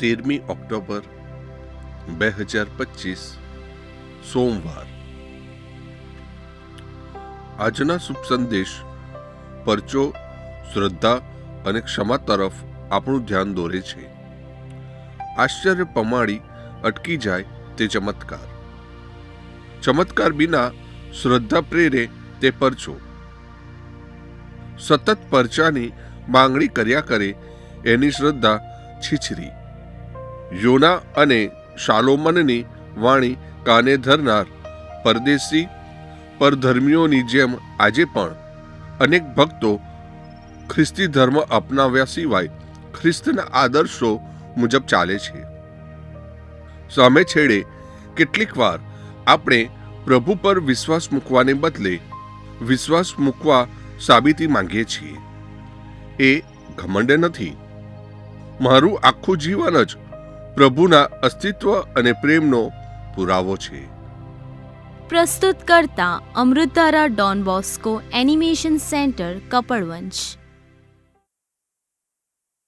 તેરમી ઓક્ટોબર બે હજાર પચીસ, સોમવાર. આજના શુભ સંદેશ, પરચો, શ્રદ્ધા અને ક્ષમા તરફ આપણું ધ્યાન દોરે છે. આશ્ચર્ય પમાડી અટકી જાય તે ચમત્કાર. ચમત્કાર વિના શ્રદ્ધા પ્રેરે તે પરચો. સતત પરચાની માંગણી કર્યા કરે એની શ્રદ્ધા છીછરી. યોના અને શાલોમનની વાણી કાને ધરનાર પરદેશી પરધર્મીઓની જેમ આજે પણ અનેક ભક્તો ખ્રિસ્તી ધર્મ અપનાવ્યા સિવાય ખ્રિસ્તના આદર્શો મુજબ ચાલે છે. સામે છેડે કેટલીક વાર આપણે પ્રભુ પર વિશ્વાસ મૂકવાને બદલે વિશ્વાસ મૂકવા સાબિતી માંગીએ છીએ. એ ઘમંડ નથી. મારું આખું જીવન જ પ્રભુના અસ્તિત્વ અને પ્રેમનો પુરાવો છે. પ્રસ્તુત કરતા અમૃતારા Don Bosco animation centre Kapadvanj